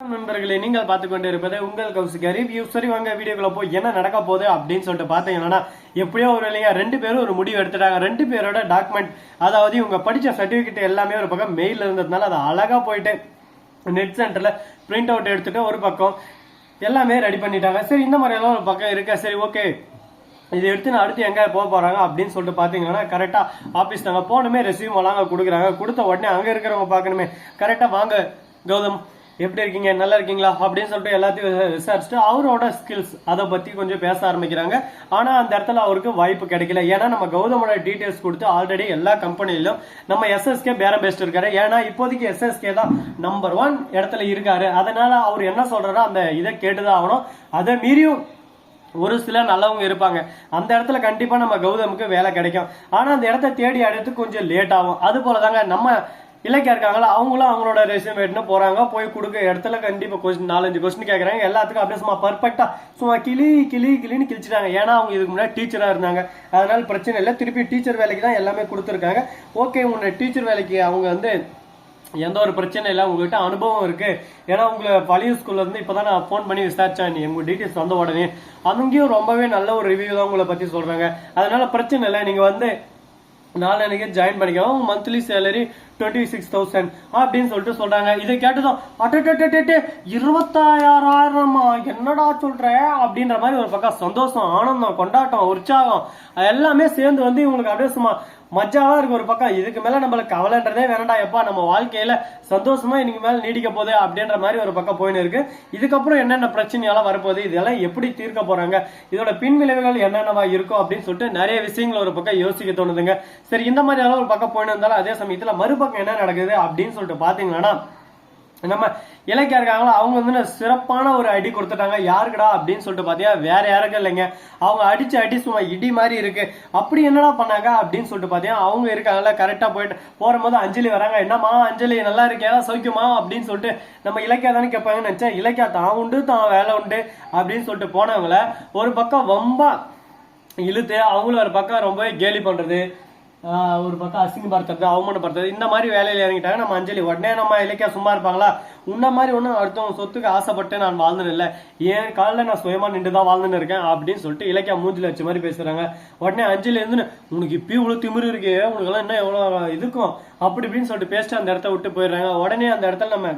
நண்பர்களே நீங்கள் பார்த்து கொண்டு இருப்பது உங்கள் கௌசிக ரிவ்யூ சரி வாங்க வீடியோக்குள்ள போய் என்ன நடக்க போகுது அப்படின்னு சொல்லிட்டு பார்த்தீங்கன்னா எப்படியோ ஒரு இல்லையா ரெண்டு பேரும் ஒரு முடிவு எடுத்துட்டாங்க. ரெண்டு பேரோட டாக்குமெண்ட் அதாவது இவங்க படிச்ச சர்டிபிகேட் எல்லாமே ஒரு பக்கம் மெயில் இருந்ததுனால அது அழகா போயிட்டு நெட் சென்டர்ல பிரிண்ட் அவுட் எடுத்துட்டு ஒரு பக்கம் எல்லாமே ரெடி பண்ணிட்டாங்க. சரி இந்த மாதிரி எல்லாம் ஒரு பக்கம் இருக்கா. சரி ஓகே இது எடுத்து நான் அடுத்து எங்கே போக போறாங்க அப்படின்னு சொல்லிட்டு பார்த்தீங்கன்னா கரெக்டாக ஆஃபீஸ் நாங்க போனமே ரெசியூம் எல்லாம் கொடுக்குறாங்க. கொடுத்த உடனே அங்கே இருக்கிறவங்க பார்க்கணுமே. கரெக்டாக வாங்க கௌதம். எப்படி இருக்கீங்க? நல்லா இருக்கீங்களா? அப்படின்னு சொல்லிட்டு எல்லாத்தையும் விசாரிச்சுட்டு அவரோட ஸ்கில்ஸ் அதை பத்தி கொஞ்சம் பேச ஆரம்பிக்கிறாங்க. ஆனா அந்த இடத்துல அவருக்கு வாய்ப்பு கிடைக்கல. ஏன்னா நம்ம கௌதமோட டீடைல்ஸ் கொடுத்து ஆல்ரெடி எல்லா கம்பெனிலும் நம்ம எஸ்எஸ்கே பேரம் பேஸ்ட் இருக்காரு. ஏன்னா இப்போதைக்கு எஸ்எஸ்கே தான் நம்பர் ஒன் இடத்துல இருக்காரு. அதனால அவர் என்ன சொல்றாரோ அந்த இதை கேட்டுதான் ஆகணும். அதை மீறியும் ஒரு சில நல்லவங்க இருப்பாங்க. அந்த இடத்துல கண்டிப்பா நம்ம கௌதமுக்கு வேலை கிடைக்கும். ஆனா அந்த இடத்த தேடி அடுத்து கொஞ்சம் லேட் ஆகும். அது போல தாங்க நம்ம இலக்கியா இருக்காங்களா அவங்களும் அவங்களோட ரெசியூம் எடுத்துன்னு போறாங்க. போய் கொடுக்க இடத்துல கண்டிப்பாக கொஸ்டின் நாலஞ்சு கொஸ்டின் கேட்குறாங்க எல்லாத்துக்கும் அப்படியே சும்மா பர்ஃபெக்டாக சும்மா கிளி கிளி கிளின்னு கிழிச்சிட்டாங்க. ஏன்னா அவங்க இதுக்கு முன்னாடி டீச்சராக இருந்தாங்க. அதனால பிரச்சனை இல்லை. திருப்பி டீச்சர் வேலைக்கு தான் எல்லாமே கொடுத்துருக்காங்க. ஓகே உன்னை டீச்சர் வேலைக்கு அவங்க வந்து எந்த ஒரு பிரச்சனை இல்லை. உங்ககிட்ட அனுபவம் இருக்குது ஏன்னா உங்களை பழைய ஸ்கூல்லேருந்து இருந்து இப்பதான் நான் ஃபோன் பண்ணி விசாரிச்சேன். நீ உங்கள் டீட்டெயில்ஸ் வந்த உடனே. அங்கேயும் ரொம்பவே நல்ல ஒரு ரிவ்யூ தான் உங்களை பற்றி சொல்கிறாங்க அதனால பிரச்சனை இல்லை. நீங்கள் வந்து நாளனைக்கு join பண்ணிக்கவும் monthly salary twenty six thousand அப்படின்னு சொல்லிட்டு சொல்றாங்க. இதை கேட்டதும் அட்டே இருபத்தாயிரமா என்னடா சொல்ற? அப்படின்ற மாதிரி ஒரு பக்கம் சந்தோஷம் ஆனந்தம் கொண்டாட்டம் உற்சாகம் எல்லாமே சேர்ந்து வந்து இவங்களுக்கு அப்படியே சும்மா மஜாவா இருக்கு ஒரு பக்கம் இதுக்கு மேல நம்மளுக்கு கவலைன்றதே வேணாண்டா எப்பா நம்ம வாழ்க்கையில சந்தோஷமா இன்னைக்கு மேல நீடிக்க போகுது அப்படின்ற மாதிரி ஒரு பக்கம் போயின்னு இருக்கு இதுக்கப்புறம் என்னென்ன பிரச்சனையெல்லாம் வரப்போகுது இதெல்லாம் எப்படி தீர்க்க போறாங்க இதோட பின்விளைவுகள் என்னென்னவா இருக்கும் அப்படின்னு சொல்லிட்டு நிறைய விஷயங்கள் ஒரு பக்கம் யோசிக்க தோணுதுங்க. சரி இந்த மாதிரி எல்லாம் ஒரு பக்கம் போயின்னு இருந்தாலும் அதே சமயத்துல மறுபக்கம் என்ன நடக்குது அப்படின்னு சொல்லிட்டு பாத்தீங்கன்னா நம்ம இலக்கியா இருக்காங்களோ அவங்க வந்து சிறப்பான ஒரு அடி கொடுத்துட்டாங்க. யாருக்குடா அப்படின்னு சொல்லிட்டு பாத்தீங்கன்னா வேற யாருக்கும் இல்லைங்க. அவங்க அடிச்சு அடி சும்மா இடி மாதிரி இருக்கு. அப்படி என்னடா பண்ணாங்க அப்படின்னு சொல்லிட்டு பார்த்தீங்கன்னா அவங்க இருக்காங்கல்ல கரெக்டா போயிட்டு போகும்போது அஞ்சலி வராங்க. என்னம்மா அஞ்சலி நல்லா இருக்கியா? சௌக்கியமா? அப்படின்னு சொல்லிட்டு நம்ம இலக்கியா தானே கேட்பாங்கன்னு நினைச்சேன். இலக்கியா தான் உண்டு தான் வேலை உண்டு அப்படின்னு சொல்லிட்டு போனவங்கள ஒரு பக்கம் ரொம்ப இழுத்து அவங்களும் ஒரு பக்கம் ரொம்ப கேலி பண்றது ஒரு பக்கம் அசிங்கப்படுத்துறது அவமானப்படுத்துறது இந்த மாதிரி வேலையில் இறங்கிட்டாங்க. நம்ம அஞ்சலி உடனே நம்ம இலக்கியா சும்மா இருப்பாங்களா? உன்ன மாதிரி ஒன்றும் அடுத்தவங்க சொத்துக்கு ஆசைப்பட்டு நான் வாழ்ந்தது இல்லை. என் காலில் நான் சுயமா நின்று தான் வாழ்ந்துன்னு இருக்கேன் அப்படின்னு சொல்லிட்டு இலக்கியா மூஞ்சில வச்ச மாதிரி பேசுறாங்க. உடனே அஞ்சலி இருந்து உனக்கு இப்பயும் இவ்வளோ திமிரு இருக்கு உனக்கெல்லாம் என்ன எவ்வளோ இருக்கும்? அப்படி இப்படின்னு சொல்லிட்டு பேசிட்டு அந்த இடத்த விட்டு போயிடுறாங்க. உடனே அந்த இடத்துல நம்ம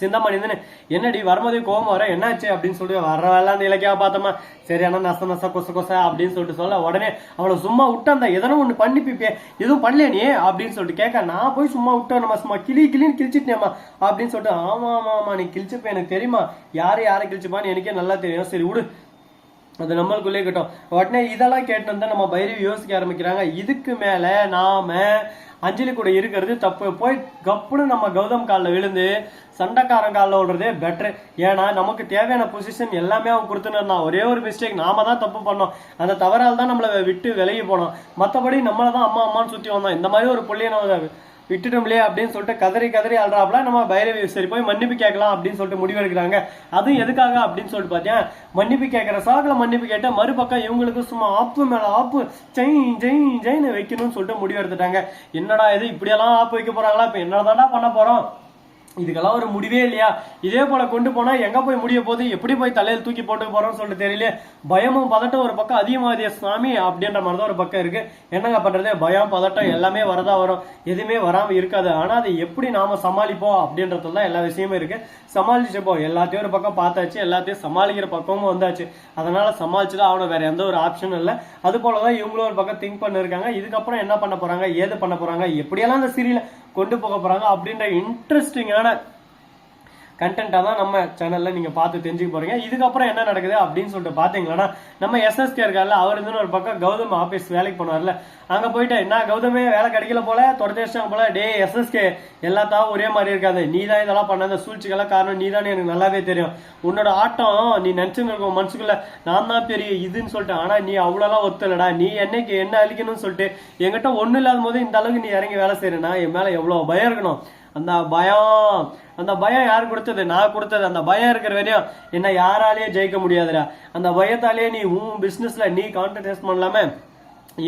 சிந்தாமணி தானே என்னடி வரும்போதே கோவம் வர? என்னாச்சு? அப்படின்னு சொல்லிட்டு வர வேலை அந்த இலக்கியா பார்த்தோமா சரியான நச நச கொச கொச அப்படின்னு சொல்லிட்டு சொல்ல உடனே அவளை சும்மா விட்டா இருந்தா எதனா ஒண்ணு பண்ணி பிப்பே எதுவும் பண்ணலையே நீ? அப்படின்னு சொல்லிட்டு கேட்க நான் போய் சும்மா விட்டேன் நம்ம சும்மா கிளி கிளின்னு கிழிச்சிட்டேம்மா. அப்படின்னு சொல்லிட்டு ஆமா ஆமா ஆமா நீ கிழிச்சப்ப எனக்கு தெரியுமா? யாரு யாரை கிழிச்சுப்பான்னு எனக்கே நல்லா தெரியும். சரி விடு. அது நம்மளுக்குள்ளே கிட்டோம் உடனே இதெல்லாம் கேட்டு வந்து நம்ம பைரவி யோசிக்க ஆரம்பிக்கிறாங்க. இதுக்கு மேல நாம அஞ்சலி கூட இருக்கிறது தப்பு. போய் கப்புன்னு நம்ம கௌதம் காலில் விழுந்து சண்டைக்காரன் காலில் விடுறதே பெட்ரு ஏன்னா நமக்கு தேவையான பொசிஷன் எல்லாமே அவன் கொடுத்துன்னு இருந்தான். ஒரே ஒரு மிஸ்டேக் நாம தான் தப்பு பண்ணோம். அந்த தவறால் தான் நம்மளை விட்டு விலகி போனோம். மற்றபடி நம்மளை தான் அம்மா அம்மான்னு சுற்றி வந்தோம். இந்த மாதிரி ஒரு புள்ளியை நம்ம விட்டுட்டோம்லையே அப்படின்னு சொல்லிட்டு கதறி கதறி அழுறாப்புல. நம்ம பைரவி சரி போய் மன்னிப்பு கேட்கலாம் அப்படின்னு சொல்லிட்டு முடிவெடுக்கிறாங்க. அதுவும் எதுக்காக அப்படின்னு சொல்லிட்டு பார்த்தேன் மன்னிப்பு கேட்குற சாக்கில் மன்னிப்பு கேட்ட மறுபக்கம் இவங்களுக்கு சும்மா ஆப்பு மேல ஆப்பு ஜெய் ஜெய் ஜெயின்னு வைக்கணும்னு சொல்லிட்டு முடிவெடுத்துட்டாங்க. என்னடா இது இப்படியெல்லாம் ஆப்பு வைக்க போறாங்களா? இப்போ என்னதான்டா பண்ண போறோம்? இதுக்கெல்லாம் ஒரு முடிவே இல்லையா? இதே போல கொண்டு போனா எங்க போய் முடிய போது எப்படி போய் தலையில் தூக்கி போட்டு போறோம்னு சொல்லிட்டு தெரியல பயமும் பதட்டம் ஒரு பக்கம் அதிகமாதிய சுவாமி அப்படின்ற மாதிரி தான் ஒரு பக்கம் இருக்கு. என்னங்க பண்றது? பயம் பதட்டம் எல்லாமே வரதா வரும். எதுவுமே வராம இருக்காது. ஆனா அதை எப்படி நாம சமாளிப்போம் அப்படின்றதுல தான் எல்லா விஷயமும் இருக்கு. சமாளிச்சுப்போம் எல்லாத்தையும் ஒரு பக்கம் பார்த்தாச்சு. எல்லாத்தையும் சமாளிக்கிற பக்கமும் வந்தாச்சு. அதனால சமாளிச்சுதான் தான் ஆகணும். வேற எந்த ஒரு ஆப்ஷனும் இல்லை. அது போலதான் இவங்களும் ஒரு பக்கம் திங்க் பண்ணிருக்காங்க. இதுக்கப்புறம் என்ன பண்ண போறாங்க? ஏது பண்ண போறாங்க? எப்படியெல்லாம் அந்த சீரியல் கொண்டு போக போறாங்க அப்படின்ற இன்ட்ரெஸ்டிங்கான கண்டென்ட்டாக தான் நம்ம சேனலில் நீங்கள் பார்த்து தெரிஞ்சுக்க போறீங்க. இதுக்கப்புறம் என்ன நடக்குது அப்படின்னு சொல்லிட்டு பார்த்தீங்களன்னா நம்ம எஸ்எஸ்கே இருக்கார்ல அவர் இருந்து ஒரு பக்கம் கௌதம் ஆஃபீஸ் வேலைக்கு போனார்ல. அங்கே போயிட்டு என்ன கௌதமே வேலை கிடைக்கல போல? தொடர்ச்சிச்சாங்க போல? டே எஸ்எஸ்கே எல்லாத்தாவும் ஒரே மாதிரி இருக்காது. நீ தான் இதெல்லாம் பண்ண அந்த சூழ்ச்சிக்கெல்லாம் காரணம். நீ எனக்கு நல்லாவே தெரியும். உன்னோட ஆட்டம் நீ நினச்சின்னு இருக்கும் மனசுக்குள்ள. நான் தான் பெரிய இதுன்னு சொல்லிட்டு ஆனால் நீ அவ்வளோலாம் ஒத்துலடா. நீ என்னைக்கு என்ன அழிக்கணும்னு சொல்லிட்டு என்கிட்ட ஒன்றும் இல்லாத போது இந்த அளவுக்கு நீ இறங்கி வேலை செய்யறேன்னா என் மேலே எவ்வளோ பயம் இருக்கணும்? அந்த பயம் அந்த பயம் யார் கொடுத்தது? நான் கொடுத்தது. அந்த பயம் இருக்கிற வரையும் என்ன யாராலேயே ஜெயிக்க முடியாதுடா. அந்த பயத்தாலேயே நீ உன் பிஸ்னஸில் நீ கான்சன்ட்ரேட் பண்ணலாம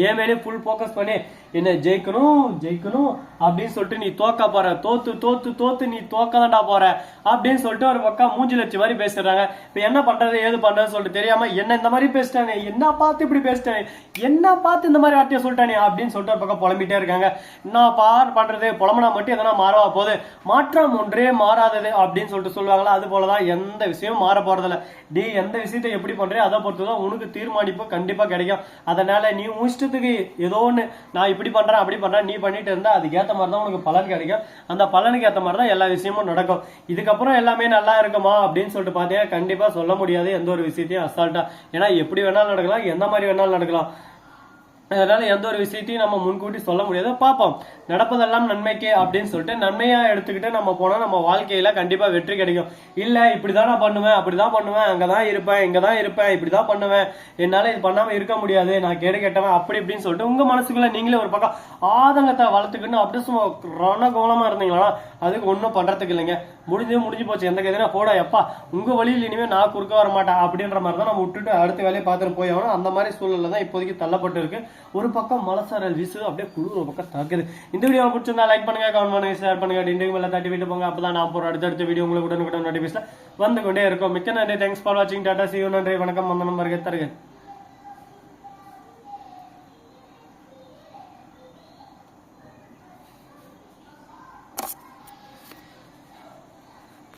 ஏன் மேலே ஃபுல் ஃபோக்கஸ் பண்ணி என்ன ஜெயிக்கணும் ஜெயிக்கணும் அப்படின்னு சொல்லிட்டு நீ தோக்க போற. தோத்து தோத்து தோத்து நீ தோக்கதான்டா போற அப்படின்னு சொல்லிட்டு ஒரு பக்கம் மூஞ்சி லட்சி மாதிரி பேசுறாங்க இப்ப என்ன பண்றது ஏது பண்றதுன்னு சொல்லிட்டு தெரியாம என்ன இந்த மாதிரி பேசிட்டானே என்ன பார்த்து இப்படி பேசிட்டானே என்ன பார்த்து இந்த மாதிரி வார்த்தையை சொல்லிட்டானே அப்படின்னு சொல்லிட்டு ஒரு பக்கம் புலம்பிட்டே இருக்காங்க. என்ன பார் பண்றது புலம்புனா மட்டும் எதனா மாறவா போகுது. மாற்றம் ஒன்றே மாறாதது அப்படின்னு சொல்லிட்டு சொல்லுவாங்களா? அது போலதான் எந்த விஷயமும் மாற போறதில்ல. நீ எந்த விஷயத்தை எப்படி பண்றியோ அதை பொறுத்து தான் உனக்கு தீர்மானிப்பு கண்டிப்பா கிடைக்கும். அதனால நீ உன் இஷ்டத்துக்கு ஏதோ ஒன்று நான் இப்படி பண்றேன் அப்படி பண்றேன் நீ பண்ணிட்டு இருந்தா அதுக்கேத்த மாதிரி தான் உனக்கு பலன் கிடைக்கும். அந்த பலனுக்கு ஏத்த மாதிரி தான் எல்லா விஷயமும் நடக்கும். இதுக்கப்புறம் எல்லாமே நல்லா இருக்குமா அப்படின்னு சொல்லிட்டு பார்த்தீங்கன்னா கண்டிப்பா சொல்ல முடியாது. எந்த ஒரு விஷயத்தையும் அசால்ட்டா. ஏன்னா எப்படி வேணாலும் நடக்கலாம் எந்த மாதிரி வேணாலும் நடக்கலாம். அதனால எந்த ஒரு விஷயத்தையும் நம்ம முன்கூட்டி சொல்ல முடியாது. பார்ப்போம். நடப்பதெல்லாம் நன்மைக்கே அப்படின்னு சொல்லிட்டு நன்மையா எடுத்துக்கிட்டு நம்ம போனா நம்ம வாழ்க்கையில கண்டிப்பா வெற்றி கிடைக்கும். இல்ல இப்படிதான் நான் பண்ணுவேன் அப்படிதான் பண்ணுவேன் அங்கதான் இருப்பேன் இங்கதான் இருப்பேன் இப்படிதான் பண்ணுவேன். என்னால இது பண்ணாம இருக்க முடியாது. நான் கேடு கேட்டவன் அப்படி இப்படின்னு சொல்லிட்டு உங்க மனசுக்குள்ள நீங்களே ஒரு பக்கம் ஆதங்கத்தை வளர்த்துக்கணும் அப்படியே சும்மா ரணகோலமா இருந்தீங்களா அதுக்கு ஒன்றும் பண்ணுறதுக்கு இல்லைங்க. முடிஞ்சு முடிஞ்சு போச்சு. எந்த கதைனா போட எப்பா உங்கள் வழியில் இனிமேல் நான் குறுக்க வர மாட்டேன் அப்படின்ற மாதிரி தான் நம்ம விட்டுட்டு அடுத்த வேலையை பார்த்துட்டு போய் ஆகணும். அந்த மாதிரி சூழல்ல தான் இப்போதைக்கு தள்ளப்பட்டு இருக்கு. ஒரு பக்கம் மலசாரல் வீசுது அப்படியே குழு ஒரு பக்கம் தாக்குது. இந்த வீடியோ பிடிச்சிருந்தா லைக் பண்ணுங்க கமெண்ட் பண்ணுங்க ஷேர் பண்ணுங்க. இன்றைக்கு மேலே தட்டி விட்டு போங்க. அப்போ தான் நான் போகிற அடுத்தடுத்த வீடியோ உங்களுக்கு உடனுக்குடன் நோட்டிஃபிகேஷன் வந்து கொண்டே இருக்கும். மிக்க நன்றி. தேங்க்ஸ் ஃபார் வாட்சிங் டாடா சி நன்றி. வணக்கம். வந்தனம் வருகை தருகிறேன்